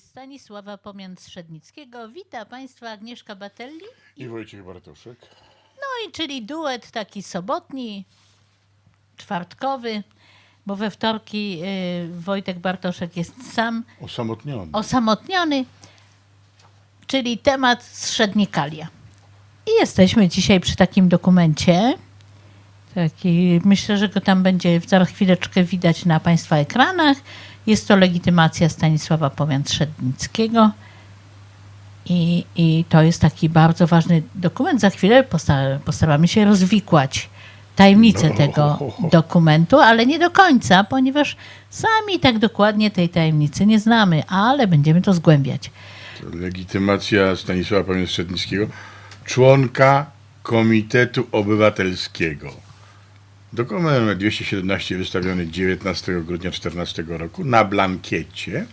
Stanisława Pomian-Trzednickiego. Wita Państwa Agnieszka Batelli. I Wojciech Bartoszek. No i czyli duet taki sobotni, czwartkowy, bo we wtorki y, Wojtek Bartoszek jest sam Osamotniony. osamotniony, czyli temat zszednikalia. I jesteśmy dzisiaj przy takim dokumencie. Taki, myślę, że go tam będzie za chwileczkę widać na Państwa ekranach. Jest to legitymacja Stanisława Pomian-Trzednickiego. I, I to jest taki bardzo ważny dokument. Za chwilę posta- postaramy się rozwikłać tajemnicę tego dokumentu, ale nie do końca, ponieważ sami tak dokładnie tej tajemnicy nie znamy, ale będziemy to zgłębiać. Legitymacja Stanisława Pamięć-Szczetnickiego, członka Komitetu Obywatelskiego. Dokument numer 217 wystawiony 19 grudnia 2014 roku na blankiecie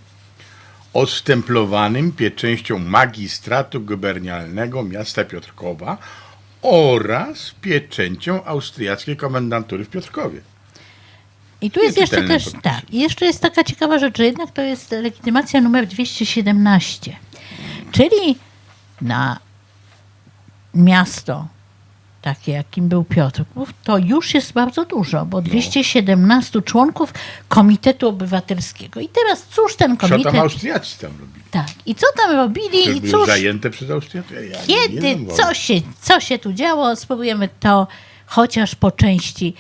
ostemplowanym pieczęścią magistratu gubernialnego miasta Piotrkowa oraz pieczęcią austriackiej komendantury w Piotrkowie. I tu jest jeszcze też, podpisem. tak, jeszcze jest taka ciekawa rzecz, że jednak to jest legitymacja numer 217, czyli na miasto takie, jakim był Piotrków, to już jest bardzo dużo, No. bo 217 członków Komitetu Obywatelskiego. I teraz cóż ten Co komitet... tam Austriacy tam robili? Tak, i co tam robili Czy i cóż... zajęte przez Austriaców? Ja Kiedy, wiem, co się, co się tu działo, spróbujemy to chociaż po części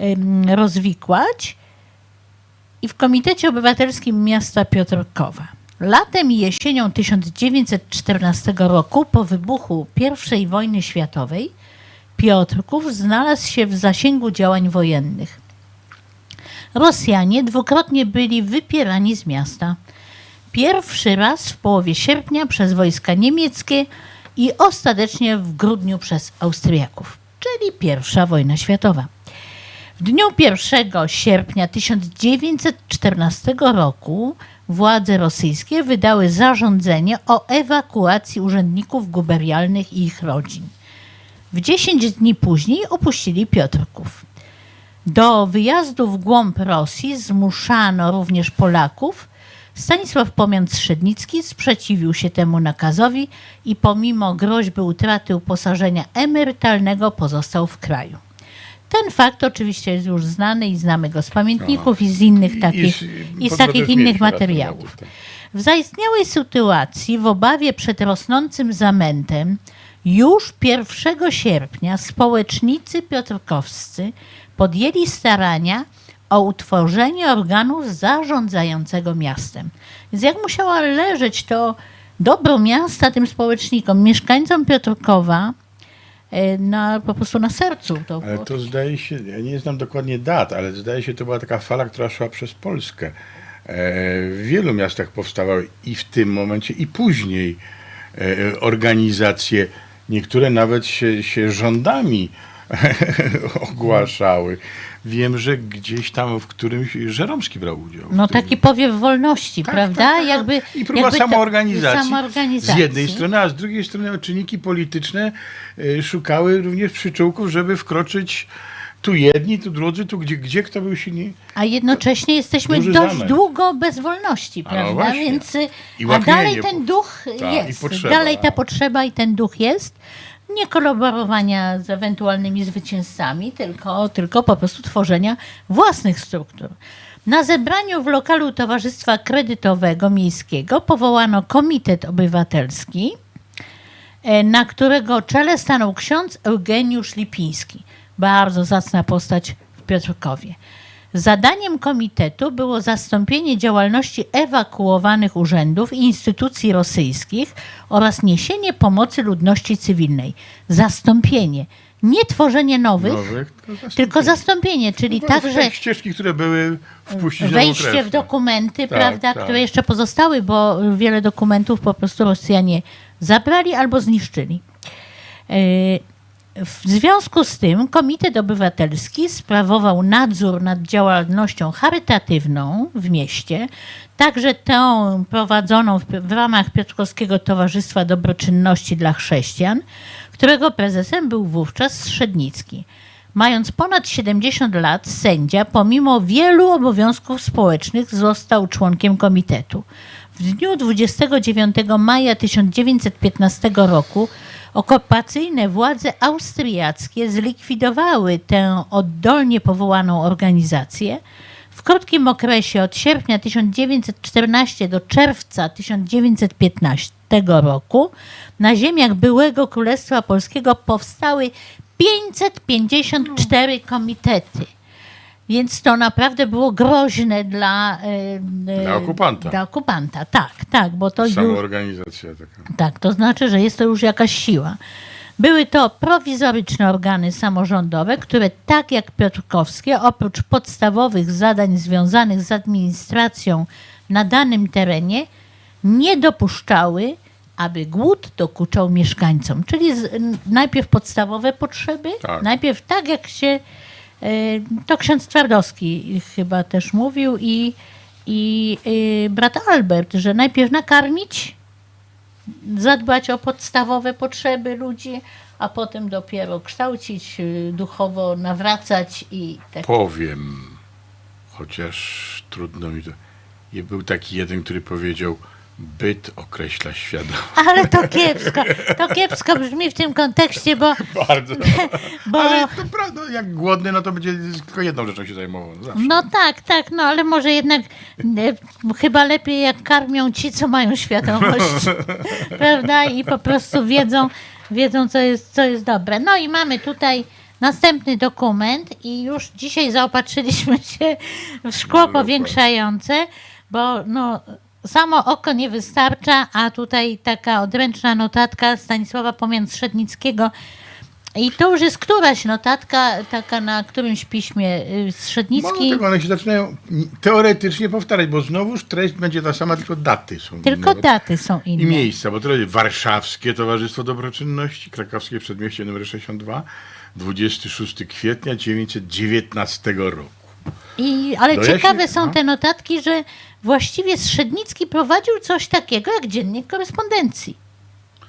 ym, rozwikłać. I w Komitecie Obywatelskim Miasta Piotrkowa. Latem i jesienią 1914 roku, po wybuchu I wojny światowej, Piotrków znalazł się w zasięgu działań wojennych. Rosjanie dwukrotnie byli wypierani z miasta. Pierwszy raz w połowie sierpnia przez wojska niemieckie i ostatecznie w grudniu przez Austriaków, czyli pierwsza wojna światowa. W dniu 1 sierpnia 1914 roku władze rosyjskie wydały zarządzenie o ewakuacji urzędników gubernialnych i ich rodzin. W 10 dni później opuścili Piotrków. Do wyjazdu w głąb Rosji zmuszano również Polaków. Stanisław Pomian-Trzednicki sprzeciwił się temu nakazowi i pomimo groźby utraty uposażenia emerytalnego pozostał w kraju. Ten fakt oczywiście jest już znany i znamy go z pamiętników i z innych takich, i z takich innych materiałów. tak. W zaistniałej sytuacji, w obawie przed rosnącym zamętem, już 1 sierpnia społecznicy piotrkowscy podjęli starania o utworzenie organu zarządzającego miastem. Więc jak musiała leżeć to dobro miasta tym społecznikom, mieszkańcom Piotrkowa, e, na, po prostu na sercu. To Ale to zdaje się, ja nie znam dokładnie dat, ale zdaje się, to była taka fala, która szła przez Polskę. E, W wielu miastach powstawały i w tym momencie, i później e, organizacje, niektóre nawet się, się rządami ogłaszały. Wiem, że gdzieś tam w którymś Żeromski brał udział. No taki powiew wolności, Tak, prawda? tak, tak. Jakby, I próba jakby samoorganizacji, samoorganizacji. Z jednej strony, a z drugiej strony czynniki polityczne y, szukały również przyczółków, żeby wkroczyć tu jedni, tu drudzy, tu gdzie, gdzie kto był silniej. A jednocześnie jesteśmy Duży dość zamęt. długo bez wolności, A no prawda? właśnie. Więc y, I a łaknienie, dalej ten duch Tak, i jest. potrzeba. Dalej ta potrzeba i ten duch jest. Nie kolaborowania z ewentualnymi zwycięzcami, tylko, tylko po prostu tworzenia własnych struktur. Na zebraniu w lokalu Towarzystwa Kredytowego Miejskiego powołano Komitet Obywatelski, e, na którego czele stanął ksiądz Eugeniusz Lipiński. Bardzo zacna postać w Piotrkowie. Zadaniem komitetu było zastąpienie działalności ewakuowanych urzędów i instytucji rosyjskich oraz niesienie pomocy ludności cywilnej. Zastąpienie, nie tworzenie nowych, Nowych, tylko tylko zastąpienie, czyli No, także ścieżki, które były wpuścić wejście w dokumenty, Tak, prawda, tak. które jeszcze pozostały, bo wiele dokumentów po prostu Rosjanie zabrali albo zniszczyli. Yy, W związku z tym Komitet Obywatelski sprawował nadzór nad działalnością charytatywną w mieście, także tą prowadzoną w, w ramach Piotrkowskiego Towarzystwa Dobroczynności dla Chrześcijan, którego prezesem był wówczas Strzednicki. Mając ponad 70 lat, sędzia, pomimo wielu obowiązków społecznych, został członkiem komitetu. W dniu 29 maja 1915 roku okupacyjne władze austriackie zlikwidowały tę oddolnie powołaną organizację. W krótkim okresie od sierpnia 1914 do czerwca 1915 roku na ziemiach byłego Królestwa Polskiego powstały 554 komitety. Więc to naprawdę było groźne dla, e, e, Dla okupanta. Dla okupanta, tak, tak, bo to już, Samoorganizacja taka. tak, to znaczy, że jest to już jakaś siła. Były to prowizoryczne organy samorządowe, które tak jak Piotrkowskie, oprócz podstawowych zadań związanych z administracją na danym terenie, nie dopuszczały, aby głód dokuczał mieszkańcom. Czyli z, najpierw podstawowe potrzeby, Tak. najpierw tak jak się, to ksiądz Twardowski chyba też mówił i, i e, brat Albert, że najpierw nakarmić, zadbać o podstawowe potrzeby ludzi, a potem dopiero kształcić, y, duchowo nawracać i tak. Powiem, chociaż trudno mi to. Był taki jeden, który powiedział, byt określa świadomość. Ale to kiepsko, to kiepsko brzmi w tym kontekście, bo, Bardzo. bo Ale to prawda, jak głodny, no to będzie tylko jedną rzeczą się zajmował. Zawsze. no tak, tak, no ale może jednak e, chyba lepiej jak karmią ci, co mają świadomość, prawda? I po prostu wiedzą, wiedzą co, jest, co jest dobre. No i mamy tutaj następny dokument i już dzisiaj zaopatrzyliśmy się w szkło dokładnie. powiększające, bo no, samo oko nie wystarcza, a tutaj taka odręczna notatka Stanisława Pomian-Szednickiego i to już jest któraś notatka, taka na którymś piśmie y, Mało Strzednicki. tego, one się zaczynają teoretycznie powtarzać, bo znowuż treść będzie ta sama, tylko daty są Tylko inne. daty są I inne. miejsca, bo to jest Warszawskie Towarzystwo Dobroczynności, Krakowskie Przedmieście nr 62, 26 kwietnia 1919 roku. I, ale ciekawe są no. te notatki, że właściwie Strzednicki prowadził coś takiego jak dziennik korespondencji.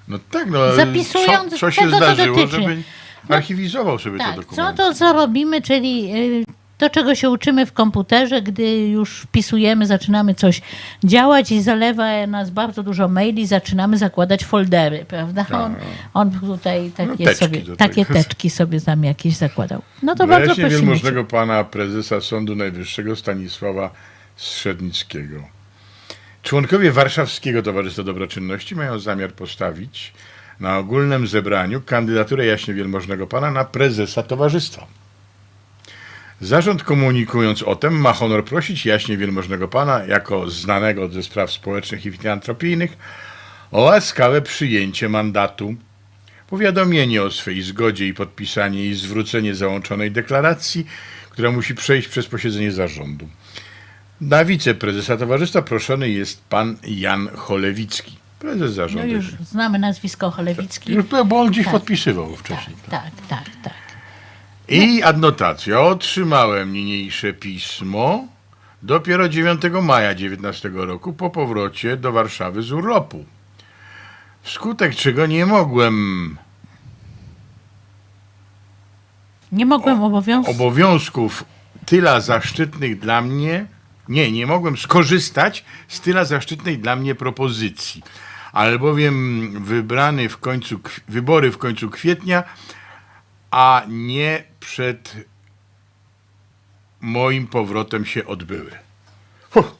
No tak, no Zapisując, co, co się to zdarzyło, dotyczy. żeby archiwizował sobie te Tak, co dokumenty. to co robimy, czyli y, to, czego się uczymy w komputerze, gdy już wpisujemy, zaczynamy coś działać i zalewa nas bardzo dużo maili, zaczynamy zakładać foldery, prawda? On, on tutaj takie, Tak. No, teczki sobie, takie tego. teczki sobie tam jakieś zakładał. No to bardzo Wyjaśnię prosimy. wielmożnego pana prezesa Sądu Najwyższego Stanisława Strzednickiego. Członkowie Warszawskiego Towarzystwa Dobroczynności mają zamiar postawić na ogólnym zebraniu kandydaturę jaśnie wielmożnego pana na prezesa towarzystwa. Zarząd komunikując o tym ma honor prosić jaśnie wielmożnego pana jako znanego ze spraw społecznych i filantropijnych o łaskawe przyjęcie mandatu powiadomienie o swej zgodzie i podpisanie i zwrócenie załączonej deklaracji, która musi przejść przez posiedzenie zarządu. Na wiceprezesa towarzystwa proszony jest pan Jan Cholewicki, prezes No zarządu. już znamy nazwisko Cholewicki. Już bo on gdzieś Tak. podpisywał wcześniej. Tak, tak, tak. I adnotacja. Otrzymałem niniejsze pismo dopiero 9 maja 19 roku po powrocie do Warszawy z urlopu. Wskutek czego nie mogłem Nie mogłem obowiązku. obowiązków tyla zaszczytnych dla mnie, nie, nie mogłem skorzystać z tyla zaszczytnej dla mnie propozycji. Albowiem wybrany w końcu, wybory w końcu kwietnia, a nie przed moim powrotem się odbyły. Huh.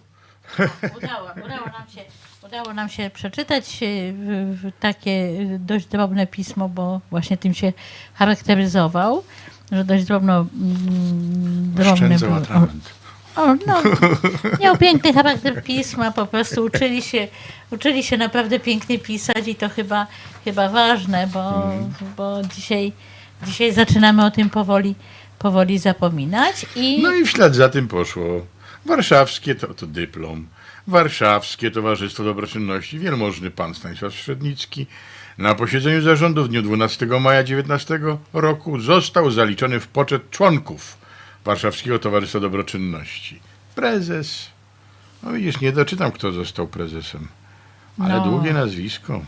Udało, udało, nam się, udało nam się przeczytać e, takie dość drobne pismo, bo właśnie tym się charakteryzował, że dość drobno, mm, drobny Oszczędzał atrament. O, no, miał piękny charakter pisma, po prostu uczyli się, uczyli się naprawdę pięknie pisać i to chyba, chyba ważne, bo, bo dzisiaj, dzisiaj zaczynamy o tym powoli, powoli zapominać. I No i w ślad za tym poszło. Warszawskie, to, to dyplom, Warszawskie Towarzystwo Dobroczynności, wielmożny pan Stanisław Średnicki na posiedzeniu zarządu w dniu 12 maja 19 roku został zaliczony w poczet członków Warszawskiego Towarzystwa Dobroczynności. Prezes, no widzisz, nie doczytam kto został prezesem, ale No. długie nazwisko.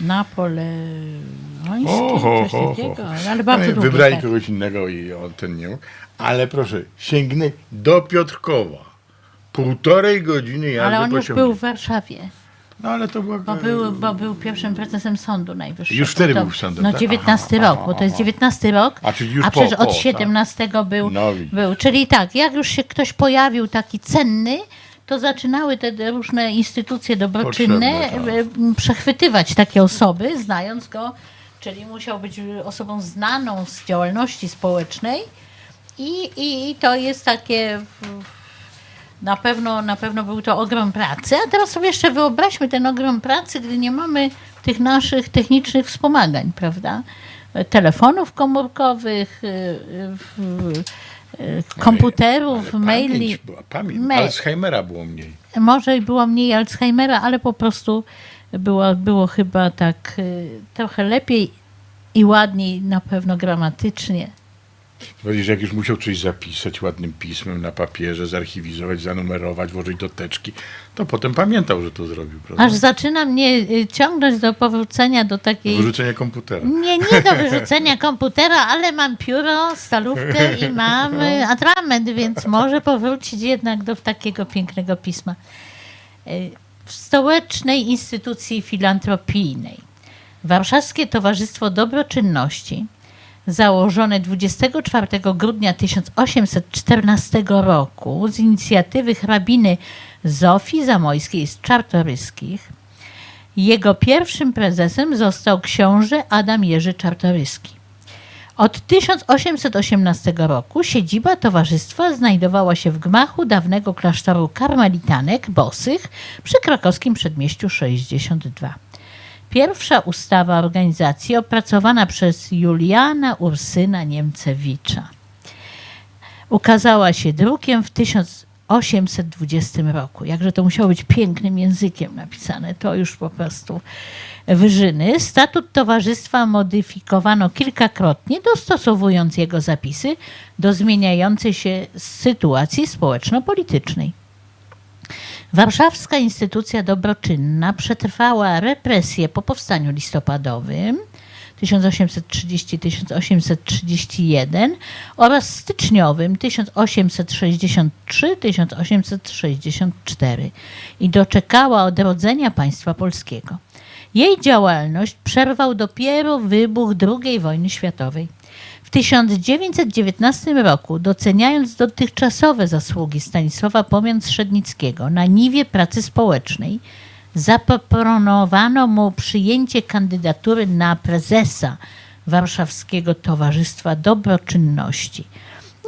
Napoleoński, Oho, coś ho, ho. takiego, ale bardzo No. Wybrali tak. kogoś innego i on ten nie mógł. Ale proszę, sięgnę do Piotrkowa. Półtorej godziny jazdy Ale on już był w Warszawie, No ale to była... bo był, bo był pierwszym prezesem Sądu Najwyższego. Już wtedy To- był w sądzie, No tak? 19 Aha, rok, bo to jest aha. 19 rok, A, czyli już a po- przecież po, od tak. 17 był, No, był. Czyli tak, jak już się ktoś pojawił taki cenny, to zaczynały te różne instytucje dobroczynne tak. przechwytywać takie osoby, znając go, czyli musiał być osobą znaną z działalności społecznej i, i, i to jest takie w- na pewno, na pewno był to ogrom pracy, a teraz sobie jeszcze wyobraźmy ten ogrom pracy, gdy nie mamy tych naszych technicznych wspomagań, prawda? Telefonów komórkowych, y, y, y, komputerów, Ale maili. Pamięć była, pamięć. Mail. Alzheimera było mniej. Może i było mniej Alzheimera, ale po prostu było, było chyba tak trochę lepiej i ładniej, na pewno gramatycznie. Powiedzieć, jak już musiał coś zapisać ładnym pismem na papierze, zarchiwizować, zanumerować, włożyć do teczki, to potem pamiętał, że to zrobił, prawda? Aż zaczyna mnie y, ciągnąć do powrócenia do takiej Wyrzucenie komputera. Nie, nie do wyrzucenia komputera, ale mam pióro, stalówkę i mam y, atrament, więc może powrócić jednak do takiego pięknego pisma. Y, W stołecznej instytucji filantropijnej Warszawskie Towarzystwo Dobroczynności założone 24 grudnia 1814 roku z inicjatywy hrabiny Zofii Zamojskiej z Czartoryskich jego pierwszym prezesem został książę Adam Jerzy Czartoryski. Od 1818 roku siedziba towarzystwa znajdowała się w gmachu dawnego klasztoru karmelitanek bosych przy krakowskim przedmieściu 62. Pierwsza ustawa organizacji opracowana przez Juliana Ursyna Niemcewicza ukazała się drukiem w 1820 roku. Jakże to musiało być pięknym językiem napisane, to już po prostu wyżyny. Statut towarzystwa modyfikowano kilkakrotnie, dostosowując jego zapisy do zmieniającej się sytuacji społeczno-politycznej. Warszawska instytucja dobroczynna przetrwała represje po powstaniu listopadowym 1830-1831 oraz styczniowym 1863-1864 i doczekała odrodzenia państwa polskiego. Jej działalność przerwał dopiero wybuch II wojny światowej. W 1919 roku, doceniając dotychczasowe zasługi Stanisława Pomian-Strzednickiego na niwie pracy społecznej, zaproponowano mu przyjęcie kandydatury na prezesa Warszawskiego Towarzystwa Dobroczynności.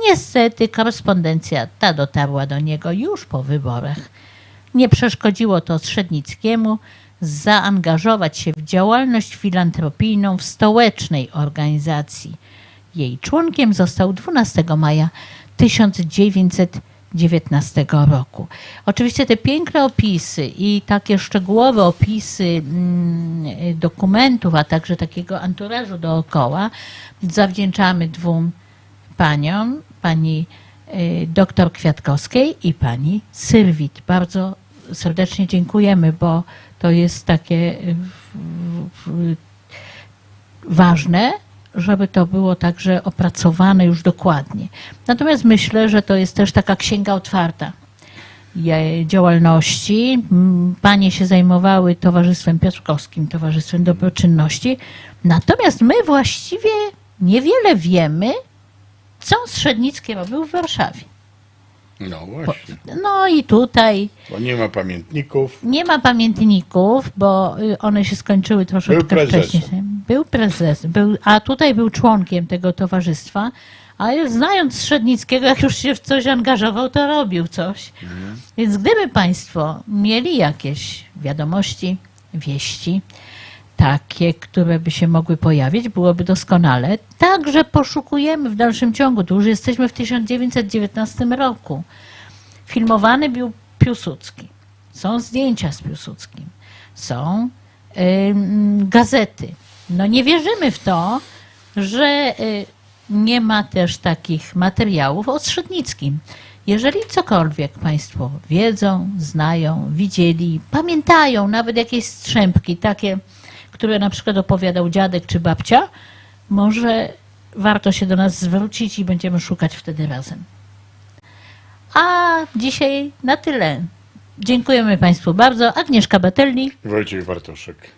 Niestety korespondencja ta dotarła do niego już po wyborach. Nie przeszkodziło to Strzednickiemu zaangażować się w działalność filantropijną w stołecznej organizacji. Jej członkiem został 12 maja 1919 roku. Oczywiście te piękne opisy i takie szczegółowe opisy mm, dokumentów, a także takiego anturażu dookoła zawdzięczamy dwóm paniom, pani y, doktor Kwiatkowskiej i pani Syrwit. Bardzo serdecznie dziękujemy, bo to jest takie y, ważne, żeby to było także opracowane już dokładnie. Natomiast myślę, że to jest też taka księga otwarta działalności. Panie się zajmowały Towarzystwem Piotrkowskim, Towarzystwem Dobroczynności. Natomiast my właściwie niewiele wiemy, co Strzednicki robił w Warszawie. No właśnie. No i tutaj Bo nie ma pamiętników. nie ma pamiętników, bo y, one się skończyły troszeczkę wcześniej. Był prezes, był, a tutaj był członkiem tego towarzystwa. Ale znając Strzednickiego, jak już się w coś angażował, to robił coś. Więc gdyby Państwo mieli jakieś wiadomości, wieści, takie, które by się mogły pojawić, byłoby doskonale. Także poszukujemy w dalszym ciągu. Tu już jesteśmy w 1919 roku. Filmowany był Piłsudski. Są zdjęcia z Piłsudskim. Są ym, gazety. No nie wierzymy w to, że y, nie ma też takich materiałów o Strzednickim. Jeżeli cokolwiek Państwo wiedzą, znają, widzieli, pamiętają nawet jakieś strzępki, takie, które na przykład opowiadał dziadek czy babcia, może warto się do nas zwrócić i będziemy szukać wtedy razem. A dzisiaj na tyle. Dziękujemy Państwu bardzo. Agnieszka Batelnik. Wojciech Wartoszek.